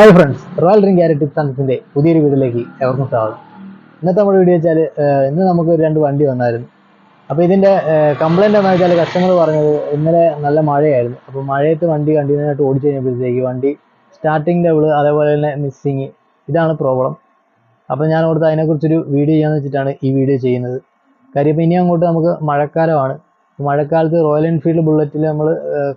Hi friends royal drink carrot തണുപ്പിന്റെ പുതിയൊരു വീഡിയോയിലേക്ക് എവർക്കും സ്വാഗതം. ഇന്നത്തെ നമ്മുടെ വീഡിയോ വെച്ചാൽ ഇന്ന് നമുക്ക് രണ്ട് വണ്ടി വന്നായിരുന്നു. അപ്പോൾ ഇതിന്റെ കംപ്ലൈന്റ് എന്ന് വെച്ചാൽ കസ്റ്റമർ പറഞ്ഞത് ഇന്നലെ നല്ല മഴയായിരുന്നു. അപ്പോൾ മഴയത്ത് വണ്ടി കണ്ടിന്യൂനായിട്ട് ഓടിച്ചു കഴിഞ്ഞപ്പോഴത്തേക്ക് വണ്ടി സ്റ്റാർട്ടിംഗ് ലെവൽ അതേപോലെ തന്നെ മിസ്സിങ് ഇതാണ് പ്രോബ്ലം അപ്പോൾ ഞാൻ ഓർത്ത് അതിനെക്കുറിച്ചൊരു വീഡിയോ ചെയ്യാന്ന് വെച്ചിട്ടാണ് ഈ വീഡിയോ ചെയ്യുന്നത്. കാര്യം ഇനി അങ്ങോട്ട് നമുക്ക് മഴക്കാലമാണ്. മഴക്കാലത്ത് റോയൽ എൻഫീൽഡ് ബുള്ളറ്റിൽ നമ്മൾ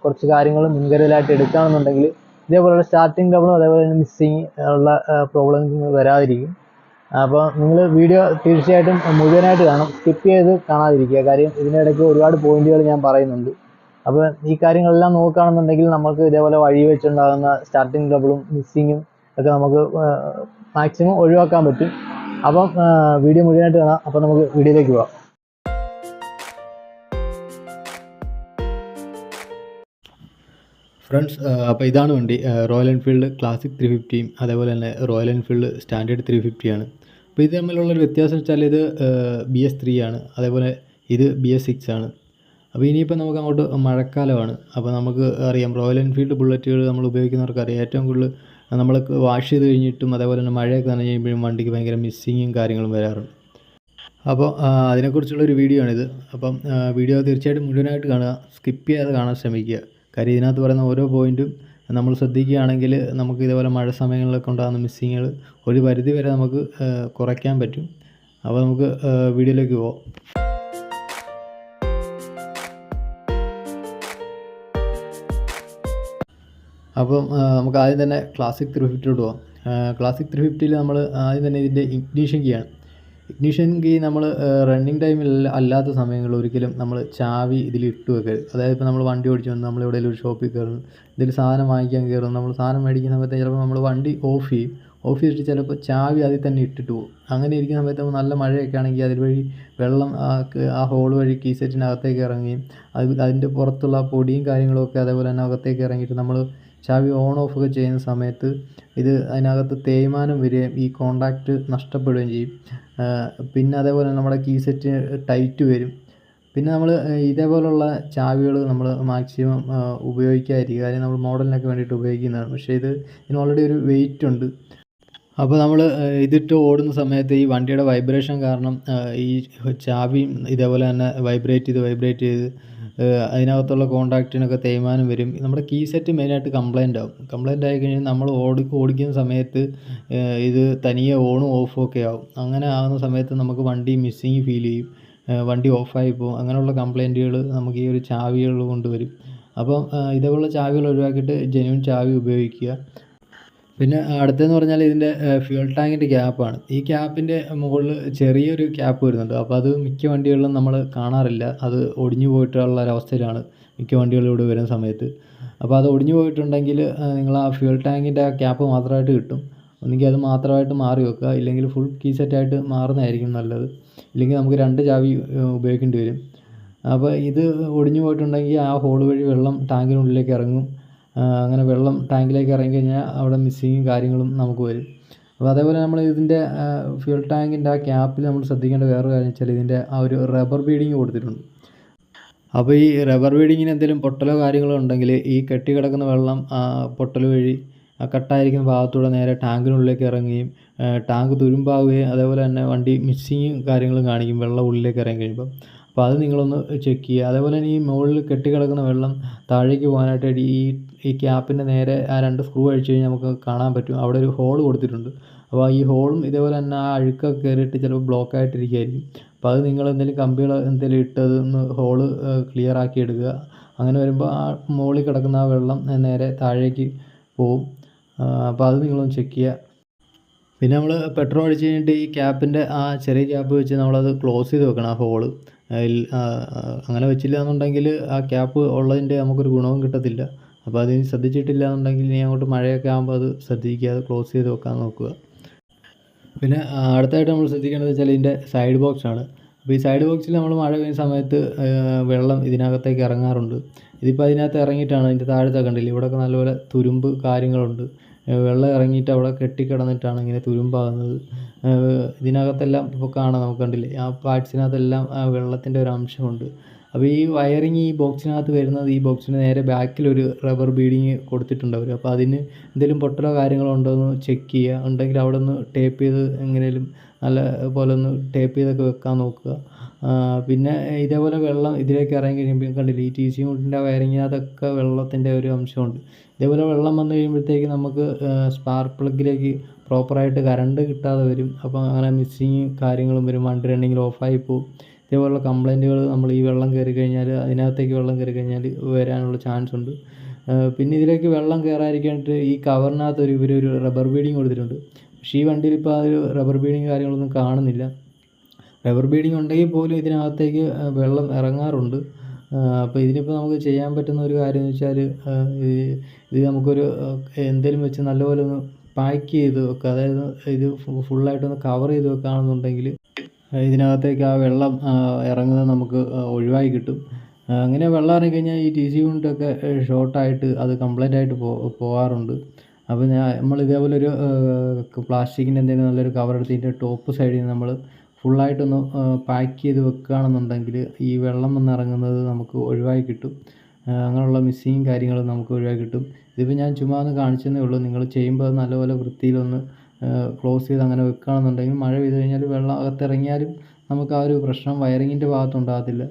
കുറച്ച് കാര്യങ്ങൾ മുൻകരുതലായിട്ട് എടുക്കുകയാണെന്നുണ്ടെങ്കിൽ ഇതേപോലുള്ള സ്റ്റാർട്ടിങ് ട്രബിളും അതേപോലെ തന്നെ മിസ്സിങ് ഉള്ള പ്രോബ്ലംസ് വരാതിരിക്കും. അപ്പോൾ നിങ്ങൾ വീഡിയോ തീർച്ചയായിട്ടും മുഴുവനായിട്ട് കാണും. സ്കിപ്പ് ചെയ്ത് കാണാതിരിക്കുക. കാര്യം ഇതിനിടയ്ക്ക് ഒരുപാട് പോയിന്റുകൾ ഞാൻ പറയുന്നുണ്ട്. അപ്പോൾ ഈ കാര്യങ്ങളെല്ലാം നോക്കുകയാണെന്നുണ്ടെങ്കിൽ നമുക്ക് ഇതേപോലെ വഴി വെച്ചുണ്ടാകുന്ന സ്റ്റാർട്ടിങ് ട്രബിളും മിസ്സിങ്ങും ഒക്കെ നമുക്ക് മാക്സിമം ഒഴിവാക്കാൻ പറ്റും. അപ്പം വീഡിയോ മുഴുവനായിട്ട് കാണാം. അപ്പോൾ നമുക്ക് വീഡിയോയിലേക്ക് പോകാം ഫ്രണ്ട്സ് അപ്പോൾ ഇതാണ് വണ്ടി. റോയൽ എൻഫീൽഡ് ക്ലാസിക് ത്രീ ഫിഫ്റ്റിയും അതേപോലെ തന്നെ റോയൽ എൻഫീൽഡ് സ്റ്റാൻഡേർഡ് ത്രീ ഫിഫ്റ്റിയാണ് അപ്പോൾ ഇത് തമ്മിലുള്ളൊരു വ്യത്യാസം വെച്ചാൽ ഇത് ബി എസ് ത്രീ ആണ്. അതേപോലെ ഇത് ബി എസ് സിക്സ് ആണ്. അപ്പോൾ ഇനിയിപ്പോൾ നമുക്ക് അങ്ങോട്ട് മഴക്കാലമാണ്. അപ്പോൾ നമുക്ക് അറിയാം റോയൽ എൻഫീൽഡ് ബുള്ളറ്റുകൾ നമ്മൾ ഉപയോഗിക്കുന്നവർക്ക് അറിയാം ഏറ്റവും കൂടുതൽ നമ്മൾ വാഷ് ചെയ്ത് കഴിഞ്ഞിട്ടും അതേപോലെ തന്നെ മഴയൊക്കെ നനഞ്ഞു കഴിയുമ്പോഴും വണ്ടിക്ക് ഭയങ്കര മിസ്സിങ്ങും കാര്യങ്ങളും വരാറുണ്ട്. അപ്പോൾ അതിനെക്കുറിച്ചുള്ള ഒരു വീഡിയോ ആണിത്. അപ്പം വീഡിയോ തീർച്ചയായിട്ടും മുഴുവനായിട്ട് കാണുക. സ്കിപ്പ് ചെയ്യാതെ കാണാൻ ശ്രമിക്കുക. കാര്യം ഇതിനകത്ത് പറയുന്ന ഓരോ പോയിന്റും നമ്മൾ ശ്രദ്ധിക്കുകയാണെങ്കിൽ നമുക്ക് ഇതേപോലെ മഴ സമയങ്ങളിലൊക്കെ ഉണ്ടാകുന്ന മിസ്സിങ്ങുകൾ ഒരു പരിധി വരെ നമുക്ക് കുറയ്ക്കാൻ പറ്റും. അപ്പോൾ നമുക്ക് വീഡിയോയിലേക്ക് പോകാം അപ്പം നമുക്ക് ആദ്യം തന്നെ ക്ലാസിക് ത്രീ ഫിഫ്റ്റിയിലോട്ട് പോകാം ക്ലാസിക് ത്രീ ഫിഫ്റ്റിയിൽ നമ്മൾ ആദ്യം തന്നെ ഇതിന്റെ ഇഗ്നീഷൻ കീ ആണ്. ഇഗ്നീഷൻ കീ നമ്മൾ റണ്ണിങ് ടൈമിൽ അല്ലാത്ത സമയങ്ങളിൽ ഒരിക്കലും നമ്മൾ ചാവി ഇതിൽ ഇട്ട് വെക്കരുത്. അതായത് ഇപ്പോൾ നമ്മൾ വണ്ടി ഓടിച്ചു വന്ന് നമ്മൾ എവിടെയെങ്കിലും ഒരു ഷോപ്പിൽ കയറുന്നു ഇതിൽ സാധനം വാങ്ങിക്കാൻ കയറുന്നു നമ്മൾ സാധനം മേടിക്കുന്ന സമയത്ത് ചിലപ്പോൾ നമ്മൾ വണ്ടി ഓഫ് ചെയ്യും. ഓഫ് ചെയ്തിട്ട് ചിലപ്പോൾ ചാവി അതിൽ തന്നെ ഇട്ടിട്ട് പോകും. അങ്ങനെ ഇരിക്കുന്ന സമയത്ത് നല്ല മഴയൊക്കെ ആണെങ്കിൽ അതിൽ വഴി വെള്ളം ആ ഹോൾ വഴി കീ സെറ്റിനകത്തേക്ക് ഇറങ്ങുകയും അത് അതിന്റെ പുറത്തുള്ള പൊടിയും കാര്യങ്ങളൊക്കെ അതേപോലെ തന്നെ അകത്തേക്ക് ഇറങ്ങിയിട്ട് നമ്മൾ ചാവി ഓൺ ഓഫ് ഒക്കെ ചെയ്യുന്ന സമയത്ത് ഇത് അതിനകത്ത് തേയ്മാനം വരികയും ഈ കോണ്ടാക്റ്റ് നഷ്ടപ്പെടുകയും ചെയ്യും. പിന്നെ അതേപോലെ നമ്മുടെ കീ സെറ്റ് ടൈറ്റ് വരും. പിന്നെ നമ്മൾ ഇതേപോലുള്ള ചാവികൾ നമ്മൾ മാക്സിമം ഉപയോഗിക്കാതിരിക്കുക. കാര്യം നമ്മൾ മോഡലിനൊക്കെ വേണ്ടിയിട്ട് ഉപയോഗിക്കുന്നതാണ്. പക്ഷേ ഇത് ഇതിന് ഓൾറെഡി ഒരു വെയിറ്റ് ഉണ്ട്. അപ്പോൾ നമ്മൾ ഇതിട്ട് ഓടുന്ന സമയത്ത് ഈ വണ്ടിയുടെ വൈബ്രേഷൻ കാരണം ഈ ചാവിയും ഇതേപോലെ തന്നെ വൈബ്രേറ്റ് ചെയ്ത് വൈബ്രേറ്റ് ചെയ്ത് അതിനകത്തുള്ള കോണ്ടാക്റ്റിനൊക്കെ തേയ്മാനം വരും. നമ്മുടെ കീ സെറ്റ് മെയിനായിട്ട് കംപ്ലൈന്റ് ആവും. കംപ്ലൈന്റ് ആയി കഴിഞ്ഞാൽ നമ്മൾ ഓടി ഓടിക്കുന്ന സമയത്ത് ഇത് തനിയെ ഓണും ഓഫും ഒക്കെ ആവും. അങ്ങനെ ആകുന്ന സമയത്ത് നമുക്ക് വണ്ടി മിസ്സിങ് ഫീൽ ചെയ്യും. വണ്ടി ഓഫായി പോകും. അങ്ങനെയുള്ള കംപ്ലൈന്റുകൾ നമുക്ക് ഈ ഒരു ചാവികൾ കൊണ്ടുവരും. അപ്പം ഇതേപോലുള്ള ചാവികൾ ഒഴിവാക്കിയിട്ട് ജെന്യൂൻ ചാവി ഉപയോഗിക്കുക. പിന്നെ അടുത്തതെന്ന് പറഞ്ഞാൽ ഇതിന്റെ ഫ്യൂൽ ടാങ്കിന്റെ ക്യാപ്പാണ് ഈ ക്യാപ്പിന്റെ മുകളിൽ ചെറിയൊരു ക്യാപ്പ് വരുന്നുണ്ട്. അപ്പോൾ അത് മിക്ക വണ്ടികളിലും നമ്മൾ കാണാറില്ല. അത് ഒടിഞ്ഞു പോയിട്ടുള്ള ഒരവസ്ഥയിലാണ് മിക്ക വണ്ടികളും ഇവിടെ വരുന്ന സമയത്ത്. അപ്പോൾ അത് ഒടിഞ്ഞു പോയിട്ടുണ്ടെങ്കിൽ നിങ്ങൾ ആ ഫ്യൂൽ ടാങ്കിന്റെ ആ ക്യാപ്പ് മാത്രമായിട്ട് കിട്ടും. ഒന്നുകിൽ അത് മാത്രമായിട്ട് മാറി വെക്കുക. ഇല്ലെങ്കിൽ ഫുൾ കീ സെറ്റായിട്ട് മാറുന്നതായിരിക്കും നല്ലത്. ഇല്ലെങ്കിൽ നമുക്ക് രണ്ട് ചാവി ഉപയോഗിക്കേണ്ടി വരും. അപ്പോൾ ഇത് ഒടിഞ്ഞു പോയിട്ടുണ്ടെങ്കിൽ ആ ഹോൾ വഴി വെള്ളം ടാങ്കിനുള്ളിലേക്ക് ഇറങ്ങും. അങ്ങനെ വെള്ളം ടാങ്കിലേക്ക് ഇറങ്ങി കഴിഞ്ഞാൽ അവിടെ മിസ്സിങ്ങും കാര്യങ്ങളും നമുക്ക് വരും. അപ്പോൾ അതേപോലെ നമ്മൾ ഇതിന്റെ ഫ്യൂൽ ടാങ്കിന്റെ ആ ക്യാപ്പിൽ നമ്മൾ ശ്രദ്ധിക്കേണ്ട വേറൊരു കാര്യം വെച്ചാൽ ഇതിന്റെ ആ ഒരു റബ്ബർ ബീഡിങ് കൊടുത്തിട്ടുണ്ട്. അപ്പോൾ ഈ റബ്ബർ ബീഡിങ്ങിന് എന്തെങ്കിലും പൊട്ടലോ കാര്യങ്ങളോ ഉണ്ടെങ്കിൽ ഈ കെട്ടി കിടക്കുന്ന വെള്ളം പൊട്ടൽ വഴി കട്ടായിരിക്കുന്ന ഭാഗത്തൂടെ നേരെ ടാങ്കിനുള്ളിലേക്ക് ഇറങ്ങുകയും ടാങ്ക് തുരുമ്പാവുകയും അതേപോലെ തന്നെ വണ്ടി മിസ്സിങ്ങും കാര്യങ്ങളും കാണിക്കും വെള്ളം ഉള്ളിലേക്ക് ഇറങ്ങി കഴിയുമ്പോൾ അപ്പോൾ അത് നിങ്ങളൊന്ന് ചെക്ക് ചെയ്യുക. അതേപോലെ തന്നെ ഈ മുകളിൽ കെട്ടിക്കിടക്കുന്ന വെള്ളം താഴേക്ക് പോകാനായിട്ട് ഈ ഈ ക്യാപ്പിന്റെ നേരെ ആ രണ്ട് സ്ക്രൂ അഴിച്ച് കഴിഞ്ഞാൽ നമുക്ക് കാണാൻ പറ്റും. അവിടെ ഒരു ഹോൾ കൊടുത്തിട്ടുണ്ട്. അപ്പോൾ ഈ ഹോളും ഇതേപോലെ തന്നെ ആ അഴുക്കൊക്കെ കയറിയിട്ട് ചിലപ്പോൾ ബ്ലോക്ക് ആയിട്ടിരിക്കുകയായിരിക്കും അപ്പോൾ അത് നിങ്ങൾ എന്തെങ്കിലും കമ്പികൾ എന്തെങ്കിലും ഇട്ടത് ഒന്ന് ഹോൾ ക്ലിയർ ആക്കി എടുക്കുക. അങ്ങനെ വരുമ്പോൾ ആ മുകളിൽ കിടക്കുന്ന ആ വെള്ളം നേരെ താഴേക്ക് പോവും. അപ്പോൾ അത് നിങ്ങളൊന്ന് ചെക്ക് ചെയ്യുക. പിന്നെ നമ്മൾ പെട്രോൾ അടിച്ച് കഴിഞ്ഞിട്ട് ഈ ക്യാപ്പിന്റെ ആ ചെറിയ ക്യാപ്പ് വെച്ച് നമ്മളത് ക്ലോസ് ചെയ്ത് വെക്കണം ആ ഹോൾ അങ്ങനെ വെച്ചില്ല എന്നുണ്ടെങ്കിൽ ആ ക്യാപ്പ് ഉള്ളതിന്റെ നമുക്കൊരു ഗുണവും കിട്ടത്തില്ല. അപ്പോൾ അത് ഇനി ശ്രദ്ധിച്ചിട്ടില്ല എന്നുണ്ടെങ്കിൽ ഇനി അങ്ങോട്ട് മഴയൊക്കെ ആകുമ്പോൾ അത് ശ്രദ്ധിക്കുക ക്ലോസ് ചെയ്ത് വെക്കാൻ നോക്കുക. പിന്നെ അടുത്തായിട്ട് നമ്മൾ ശ്രദ്ധിക്കേണ്ടത് വെച്ചാൽ ഇതിന്റെ സൈഡ് ബോക്സ് ആണ്. അപ്പോൾ ഈ സൈഡ് ബോക്സിൽ നമ്മൾ മഴ പെയ്യുന്ന സമയത്ത് വെള്ളം ഇതിനകത്തേക്ക് ഇറങ്ങാറുണ്ട്. ഇതിപ്പോൾ അതിനകത്ത് ഇറങ്ങിയിട്ടാണ് ഇതിന്റെ താഴത്തെ കണ്ടില്ല ഇവിടെയൊക്കെ നല്ലപോലെ തുരുമ്പ് കാര്യങ്ങളുണ്ട്. വെള്ളം ഇറങ്ങിയിട്ട് അവിടെ കെട്ടിക്കിടന്നിട്ടാണ് ഇങ്ങനെ തുരുമ്പാകുന്നത്. ഇതിനകത്തെല്ലാം ഇപ്പോൾ കാണാം നമുക്ക് കണ്ടില്ലേ ആ പാർട്സിനകത്തെല്ലാം വെള്ളത്തിന്റെ ഒരു അംശമുണ്ട്. അപ്പോൾ ഈ വയറിങ് ഈ ബോക്സിനകത്ത് വരുന്നത് ഈ ബോക്സിന് നേരെ ബാക്കിലൊരു റബ്ബർ ബീഡിങ് കൊടുത്തിട്ടുണ്ട് അവർ അപ്പോൾ അതിന് എന്തെങ്കിലും പൊട്ടലോ കാര്യങ്ങളോ ഉണ്ടോ എന്ന് ചെക്ക് ചെയ്യുക. ഉണ്ടെങ്കിൽ അവിടെ ഒന്ന് ടേപ്പ് ചെയ്ത് എങ്ങനെയും നല്ല പോലെ ഒന്ന് ടേപ്പ് ചെയ്തൊക്കെ വെക്കാൻ നോക്കുക. പിന്നെ ഇതേപോലെ വെള്ളം ഇതിലേക്ക് ഇറങ്ങി കഴിയുമ്പോൾ കണ്ടില്ലേ ഈ ടി സി മുട്ടിന്റെ വയറിങ്ങിനകത്തൊക്കെ വെള്ളത്തിന്റെ ഒരു അംശമുണ്ട്. ഇതേപോലെ വെള്ളം വന്നു കഴിയുമ്പോഴത്തേക്ക് നമുക്ക് സ്പാർക്ക് പ്ലഗിലേക്ക് പ്രോപ്പറായിട്ട് കറണ്ട് കിട്ടാതെ വരും. അപ്പോൾ അങ്ങനെ മിസ്സിങ് കാര്യങ്ങളും വരും. വണ്ടി റണ്ണിങ്ങിൽ ഓഫായി പോകും ഇതേപോലുള്ള കംപ്ലൈന്റുകൾ നമ്മൾ ഈ വെള്ളം കയറി കഴിഞ്ഞാൽ അതിനകത്തേക്ക് വെള്ളം കയറി കഴിഞ്ഞാൽ വരാനുള്ള ചാൻസ് ഉണ്ട്. പിന്നെ ഇതിലേക്ക് വെള്ളം കയറാതിരിക്കാനായിട്ട് ഈ കവറിനകത്ത് ഒരു ഇവർ ഒരു റബ്ബർ ബീഡിങ് കൊടുത്തിട്ടുണ്ട്. പക്ഷേ ഈ വണ്ടിയിൽ ഇപ്പോൾ ആ ഒരു റബ്ബർ ബീഡിങ് കാര്യങ്ങളൊന്നും കാണുന്നില്ല. റബ്ബർ ബീഡിങ് ഉണ്ടെങ്കിൽ പോലും ഇതിനകത്തേക്ക് വെള്ളം ഇറങ്ങാറുണ്ട്. അപ്പോൾ ഇതിനിപ്പോൾ നമുക്ക് ചെയ്യാൻ പറ്റുന്ന ഒരു കാര്യം എന്ന് വെച്ചാൽ ഇത് നമുക്കൊരു എന്തെങ്കിലും വെച്ച് നല്ലപോലെ ഒന്ന് പാക്ക് ചെയ്ത് വെക്കുക. അതായത് ഇത് ഫുള്ളായിട്ടൊന്ന് കവർ ചെയ്ത് വെക്കുകയാണെന്നുണ്ടെങ്കിൽ ഇതിനകത്തേക്ക് ആ വെള്ളം ഇറങ്ങുന്നത് നമുക്ക് ഒഴിവായി കിട്ടും. അങ്ങനെ വെള്ളം ഇറങ്ങി കഴിഞ്ഞാൽ ഈ ടി സി യൂണിറ്റൊക്കെ ഷോർട്ടായിട്ട് അത് കംപ്ലൈന്റ് ആയിട്ട് പോകാറുണ്ട് അപ്പോൾ ഞാൻ നമ്മൾ ഇതേപോലെ ഒരു പ്ലാസ്റ്റിക്കിന്റെ എന്തെങ്കിലും നല്ലൊരു കവർ എടുത്തിട്ട് ടോപ്പ് സൈഡിൽ നിന്ന് നമ്മൾ ഫുള്ളായിട്ടൊന്ന് പാക്ക് ചെയ്ത് വെക്കുകയാണെന്നുണ്ടെങ്കിൽ ഈ വെള്ളം വന്നിറങ്ങുന്നത് നമുക്ക് ഒഴിവായി കിട്ടും. അങ്ങനെയുള്ള മിസ്സിങ് കാര്യങ്ങളും നമുക്ക് ഒഴിവാക്കി കിട്ടും. ഇതിപ്പോൾ ഞാൻ ചുമ്മാ ഒന്ന് കാണിച്ചതേ ഉള്ളൂ. നിങ്ങൾ ചെയ്യുമ്പോൾ അത് നല്ലപോലെ വൃത്തിയിലൊന്ന് ക്ലോസ് ചെയ്ത് അങ്ങനെ വെക്കുകയാണെന്നുണ്ടെങ്കിൽ മഴ പെയ്ത് കഴിഞ്ഞാൽ വെള്ളം അകത്തിറങ്ങിയാലും നമുക്ക് ആ ഒരു പ്രശ്നം വയറിങ്ങിന്റെ ഭാഗത്തുണ്ടാകത്തില്ല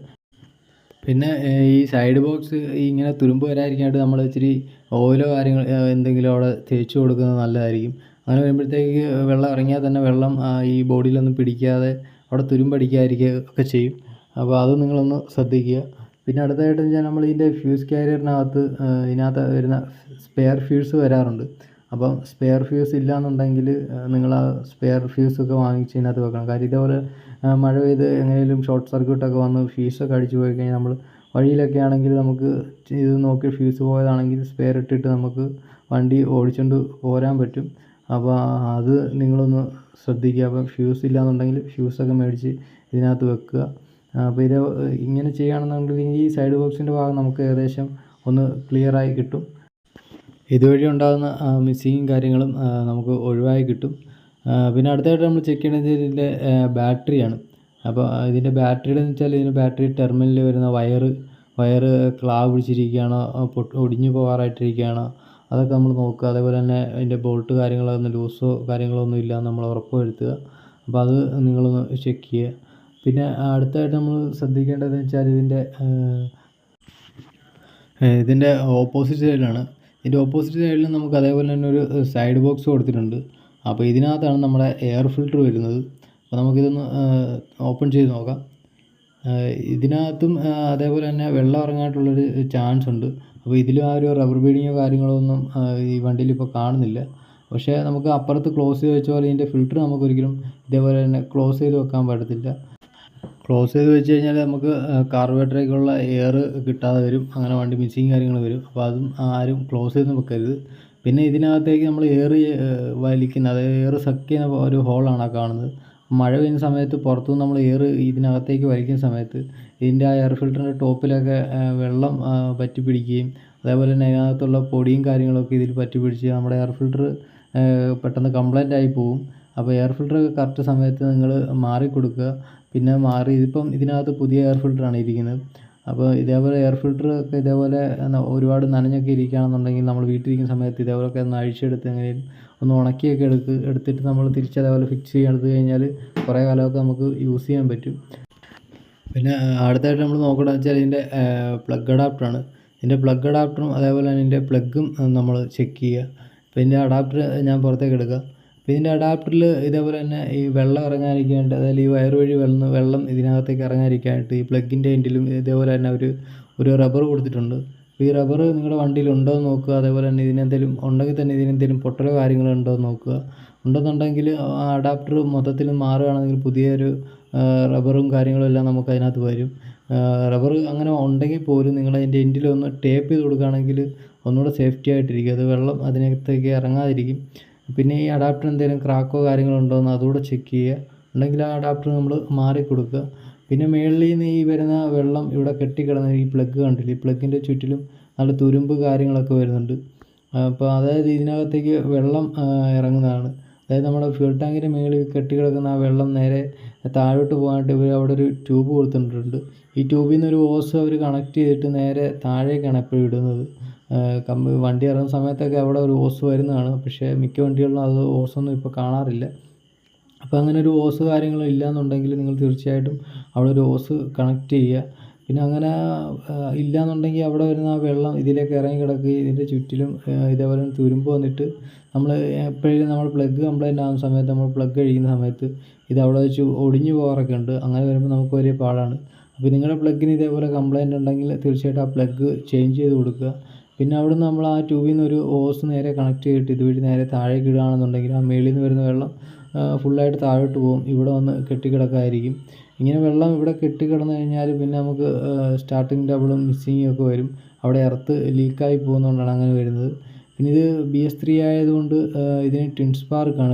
പിന്നെ ഈ സൈഡ് ബോക്സ് ഇങ്ങനെ തുരുമ്പ് വരാതിരിക്കാനായിട്ട് നമ്മൾ ഇച്ചിരി ഓയിലോ കാര്യങ്ങൾ എന്തെങ്കിലും അവിടെ തേച്ച് കൊടുക്കുന്നത് നല്ലതായിരിക്കും. അങ്ങനെ വരുമ്പോഴത്തേക്ക് വെള്ളം ഇറങ്ങിയാൽ തന്നെ വെള്ളം ഈ ബോഡിയിലൊന്നും പിടിക്കാതെ അവിടെ തുരുമ്പടിക്കാതിരിക്കുക ഒക്കെ ചെയ്യും. അപ്പോൾ അത് നിങ്ങളൊന്ന് ശ്രദ്ധിക്കുക. പിന്നെ അടുത്തതായിട്ട് വെച്ചാൽ നമ്മൾ ഇതിന്റെ ഫ്യൂസ് കാരിയറിനകത്ത് ഇതിനകത്ത് വരുന്ന സ്പെയർ ഫ്യൂസ് വരാറുണ്ട്. അപ്പം സ്പെയർ ഫ്യൂസ് ഇല്ലയെന്നുണ്ടെങ്കിൽ നിങ്ങൾ ആ സ്പെയർ ഫ്യൂസൊക്കെ വാങ്ങിച്ച് ഇതിനകത്ത് വെക്കണം. കാര്യം ഇതേപോലെ മഴ പെയ്ത് എങ്ങനെയും ഷോർട്ട് സർക്യൂട്ടൊക്കെ വന്ന് ഫ്യൂസൊക്കെ അടിച്ചു പോയി കഴിഞ്ഞാൽ നമ്മൾ വഴിയിലൊക്കെ ആണെങ്കിൽ നമുക്ക് ഇത് നോക്കി ഫ്യൂസ് പോയതാണെങ്കിൽ സ്പെയർ ഇട്ടിട്ട് നമുക്ക് വണ്ടി ഓടിച്ചുകൊണ്ട് പോരാൻ പറ്റും. അപ്പോൾ അത് നിങ്ങളൊന്ന് ശ്രദ്ധിക്കുക. അപ്പം ഫ്യൂസ് ഇല്ലയെന്നുണ്ടെങ്കിൽ ഫ്യൂസൊക്കെ മേടിച്ച് ഇതിനകത്ത് വെക്കുക. അപ്പോൾ ഇത് ഇങ്ങനെ ചെയ്യുകയാണെന്നുണ്ടെങ്കിൽ ഈ സൈഡ് ബോക്സിന്റെ ഭാഗം നമുക്ക് ഏകദേശം ഒന്ന് ക്ലിയറായി കിട്ടും. ഇതുവഴി ഉണ്ടാകുന്ന മിസ്സിങ്ങും കാര്യങ്ങളും നമുക്ക് ഒഴിവായി കിട്ടും. പിന്നെ അടുത്തതായിട്ട് നമ്മൾ ചെക്ക് ചെയ്യേണ്ടത് ഇതിന്റെ ബാറ്ററിയാണ് അപ്പോൾ ഇതിന്റെ ബാറ്ററിയുടെ എന്ന് വെച്ചാൽ ഇതിന്റെ ബാറ്ററി ടെർമിനലിൽ വരുന്ന വയറ് വയറ് ക്ലാവ് പിടിച്ചിരിക്കുകയാണോ പൊട്ട് ഒടിഞ്ഞു പോകാറായിട്ടിരിക്കുകയാണോ അതൊക്കെ നമ്മൾ നോക്കുക. അതേപോലെ തന്നെ അതിന്റെ ബോൾട്ട് കാര്യങ്ങളൊന്നും ലൂസോ കാര്യങ്ങളോ ഒന്നും ഇല്ല നമ്മൾ ഉറപ്പ് വരുത്തുക അപ്പോൾ അത് നിങ്ങളൊന്ന് ചെക്ക് ചെയ്യുക. പിന്നെ അടുത്തായിട്ട് നമ്മൾ ശ്രദ്ധിക്കേണ്ടതെന്ന് വെച്ചാൽ ഇതിന്റെ ഇതിന്റെ ഓപ്പോസിറ്റ് സൈഡിലാണ് ഇതിന്റെ ഓപ്പോസിറ്റ് സൈഡിൽ നമുക്ക് അതേപോലെ തന്നെ ഒരു സൈഡ് ബോക്സ് കൊടുത്തിട്ടുണ്ട്. അപ്പോൾ ഇതിനകത്താണ് നമ്മുടെ എയർ ഫിൽറ്റർ വരുന്നത്. അപ്പോൾ നമുക്കിതൊന്ന് ഓപ്പൺ ചെയ്ത് നോക്കാം. ഇതിനകത്തും അതേപോലെ തന്നെ വെള്ളം ഇറങ്ങാനായിട്ടുള്ളൊരു ചാൻസ് ഉണ്ട്. അപ്പോൾ ഇതിലും ആ ഒരു റബ്ബർ ബീഡിങ്ങോ കാര്യങ്ങളോ ഒന്നും ഈ വണ്ടിയിൽ ഇപ്പോൾ കാണുന്നില്ല. പക്ഷേ നമുക്ക് അപ്പുറത്ത് ക്ലോസ് ചെയ്ത് വെച്ച പോലെ ഇതിന്റെ ഫിൽറ്റർ നമുക്കൊരിക്കലും ഇതേപോലെ തന്നെ ക്ലോസ് ചെയ്ത് വെക്കാൻ പറ്റത്തില്ല. ക്ലോസ് ചെയ്ത് വെച്ച് കഴിഞ്ഞാൽ നമുക്ക് കാർബറേറ്ററിലേക്കുള്ള എയർ കിട്ടാതെ വരും. അങ്ങനെ വണ്ടി മിസ്സിങ് കാര്യങ്ങൾ വരും. അപ്പോൾ അതും ആരും ക്ലോസ് ചെയ്ത് വെക്കരുത്. പിന്നെ ഇതിനകത്തേക്ക് നമ്മൾ എയർ വലിക്കുന്ന അതായത് എയർ സക്ക് ചെയ്യുന്ന ഒരു ഹോളാണ് ആ കാണുന്നത്. മഴ പെയ്യുന്ന സമയത്ത് പുറത്തുനിന്ന് നമ്മൾ എയർ ഇതിനകത്തേക്ക് വലിക്കുന്ന സമയത്ത് ഇതിന്റെ ആ എയർ ഫിൽറ്ററിന്റെ ടോപ്പിലൊക്കെ വെള്ളം പറ്റി പിടിക്കുകയും അതേപോലെ തന്നെ അതിനകത്തുള്ള പൊടിയും കാര്യങ്ങളൊക്കെ ഇതിൽ പറ്റി പിടിച്ച് നമ്മുടെ എയർ ഫിൽറ്റർ പെട്ടെന്ന് കംപ്ലൈന്റ് ആയി പോകും അപ്പോൾ എയർ ഫിൽറ്റർ കറക്റ്റ് സമയത്ത് നിങ്ങൾ മാറി കൊടുക്കുക പിന്നെ മാറി ഇതിപ്പം ഇതിനകത്ത് പുതിയ എയർ ഫിൽറ്ററാണ് ഇരിക്കുന്നത്. അപ്പോൾ ഇതേപോലെ എയർ ഫിൽറ്റർ ഒക്കെ ഇതേപോലെ ഒരുപാട് നനഞ്ഞൊക്കെ ഇരിക്കുകയാണെന്നുണ്ടെങ്കിൽ നമ്മൾ വീട്ടിലിരിക്കുന്ന സമയത്ത് ഇതേപോലെയൊക്കെ ഒന്ന് അഴിച്ചെടുത്ത് എങ്ങനെയും ഒന്ന് ഉണക്കിയൊക്കെ എടുത്ത് എടുത്തിട്ട് നമ്മൾ തിരിച്ച് അതേപോലെ ഫിക്സ് ചെയ്ത് എടുത്ത് കഴിഞ്ഞാൽ കുറേ കാലമൊക്കെ നമുക്ക് യൂസ് ചെയ്യാൻ പറ്റും. പിന്നെ അടുത്തായിട്ട് നമ്മൾ നോക്കണമെന്ന് വെച്ചാൽ ഇതിന്റെ പ്ലഗ് അഡാപ്റ്ററാണ് ഇതിന്റെ പ്ലഗ് അഡാപ്റ്ററും അതേപോലെ തന്നെ ഇതിന്റെ പ്ലഗും നമ്മൾ ചെക്ക് ചെയ്യുക. ഇതിന്റെ അഡാപ്റ്റർ ഞാൻ പുറത്തേക്ക് എടുക്കുക. അപ്പോൾ ഇതിന്റെ അഡാപ്റ്ററിൽ ഇതേപോലെ തന്നെ ഈ വെള്ളം ഇറങ്ങാതിരിക്കാനായിട്ട് അതായത് ഈ വയർ വഴി വെള്ളം വെള്ളം ഇതിനകത്തേക്ക് ഇറങ്ങാതിരിക്കാനായിട്ട് ഈ പ്ലഗിന്റെ എൻഡിലും ഇതേപോലെ തന്നെ ഒരു ഒരു റബ്ബർ കൊടുത്തിട്ടുണ്ട്. ഈ റബ്ബർ നിങ്ങളുടെ വണ്ടിയിൽ ഉണ്ടോ എന്ന് നോക്കുക അതേപോലെ തന്നെ ഇതിനെന്തെങ്കിലും ഉണ്ടെങ്കിൽ തന്നെ ഇതിനെന്തെങ്കിലും പൊട്ടലോ കാര്യങ്ങളോ ഉണ്ടോ എന്ന് നോക്കുക. ഉണ്ടെന്നുണ്ടെങ്കിൽ ആ അഡാപ്റ്റർ മൊത്തത്തിൽ മാറുകയാണെങ്കിൽ പുതിയൊരു റബ്ബറും കാര്യങ്ങളും എല്ലാം നമുക്ക് അതിനകത്ത് വരും. റബ്ബർ അങ്ങനെ ഉണ്ടെങ്കിൽ പോലും നിങ്ങൾ അതിന്റെ എൻഡിൽ ഒന്ന് ടേപ്പ് ചെയ്ത് കൊടുക്കുകയാണെങ്കിൽ ഒന്നുകൂടെ സേഫ്റ്റി ആയിട്ടിരിക്കും. അത് വെള്ളം അതിനകത്തേക്ക് ഇറങ്ങാതിരിക്കും. പിന്നെ ഈ അഡാപ്റ്റർ എന്തെങ്കിലും ക്രാക്കോ കാര്യങ്ങളോ ഉണ്ടോ എന്ന് അതുകൂടെ ചെക്ക് ചെയ്യുക. ഉണ്ടെങ്കിൽ ആ അഡാപ്റ്റർ നമ്മൾ മാറി കൊടുക്കുക. പിന്നെ മുകളിൽ നിന്ന് ഈ വരുന്ന വെള്ളം ഇവിടെ കെട്ടിക്കിടന്ന ഈ പ്ലഗ് കണ്ടില്ലേ? ഈ പ്ലഗിന്റെ ചുറ്റിലും നല്ല തുരുമ്പ് കാര്യങ്ങളൊക്കെ വരുന്നുണ്ട്. അപ്പോൾ അതായത് ഇതിനകത്തേക്ക് വെള്ളം ഇറങ്ങുന്നതാണ്. അതായത് നമ്മുടെ ഫ്യൂൾ ടാങ്കിന്റെ മുകളിൽ കെട്ടിക്കിടക്കുന്ന ആ വെള്ളം നേരെ താഴോട്ട് പോകാനായിട്ട് ഇവർ അവിടെ ഒരു ട്യൂബ് കൊടുത്തിട്ടുണ്ട്. ഈ ട്യൂബിൽ നിന്ന് ഒരു ഓസ് അവർ കണക്ട് ചെയ്തിട്ട് നേരെ താഴേക്കാണ് എപ്പോഴും ഇടുന്നത്. കമ്പ് വണ്ടി ഇറങ്ങുന്ന സമയത്തൊക്കെ അവിടെ ഒരു ഓസ് വരുന്നതാണ്. പക്ഷേ മിക്ക വണ്ടികളിലും അത് ഓസൊന്നും ഇപ്പോൾ കാണാറില്ല. അപ്പോൾ അങ്ങനെ ഒരു ഓസ് കാര്യങ്ങളും ഇല്ലയെന്നുണ്ടെങ്കിൽ നിങ്ങൾ തീർച്ചയായിട്ടും അവിടെ ഒരു ഓസ് കണക്ട് ചെയ്യുക. പിന്നെ അങ്ങനെ ഇല്ലയെന്നുണ്ടെങ്കിൽ അവിടെ വരുന്ന ആ വെള്ളം ഇതിലേക്ക് ഇറങ്ങി കിടക്കുകയും ഇതിന്റെ ചുറ്റിലും ഇതേപോലെ തുരുമ്പ് വന്നിട്ട് നമ്മൾ എപ്പോഴും നമ്മൾ പ്ലഗ് കംപ്ലൈന്റ് ആകുന്ന സമയത്ത് നമ്മൾ പ്ലഗ് കഴിക്കുന്ന സമയത്ത് ഇത് അവിടെ വെച്ച് ഒടിഞ്ഞു പോകാറൊക്കെ ഉണ്ട്. അങ്ങനെ വരുമ്പോൾ നമുക്ക് വലിയ പാടാണ്. അപ്പോൾ നിങ്ങളുടെ പ്ലഗിന് ഇതേപോലെ കംപ്ലൈന്റ് ഉണ്ടെങ്കിൽ തീർച്ചയായിട്ടും ആ പ്ലഗ് ചേഞ്ച് ചെയ്ത് കൊടുക്കുക. പിന്നെ അവിടെ നിന്ന് നമ്മൾ ആ ട്യൂബിൽ നിന്ന് ഒരു ഓസ് നേരെ കണക്ട് ചെയ്തിട്ട് ഇതുവഴി നേരെ താഴേക്ക് ഇടുകയാണെന്നുണ്ടെങ്കിൽ ആ മേളിൽ നിന്ന് വരുന്ന വെള്ളം ഫുള്ളായിട്ട് താഴോട്ട് പോകും. ഇവിടെ വന്ന് കെട്ടിക്കിടക്കായിരിക്കും. ഇങ്ങനെ വെള്ളം ഇവിടെ കെട്ടിക്കിടന്ന് കഴിഞ്ഞാൽ പിന്നെ നമുക്ക് സ്റ്റാർട്ടിങ് ഡബിളും മിസ്സിങ്ങും ഒക്കെ വരും. അവിടെ എർത്ത് ലീക്കായി പോകുന്നതുകൊണ്ടാണ് അങ്ങനെ വരുന്നത്. പിന്നെ ഇത് ബി എസ് ത്രീ ആയതുകൊണ്ട് ഇതിന് ട്വിൻ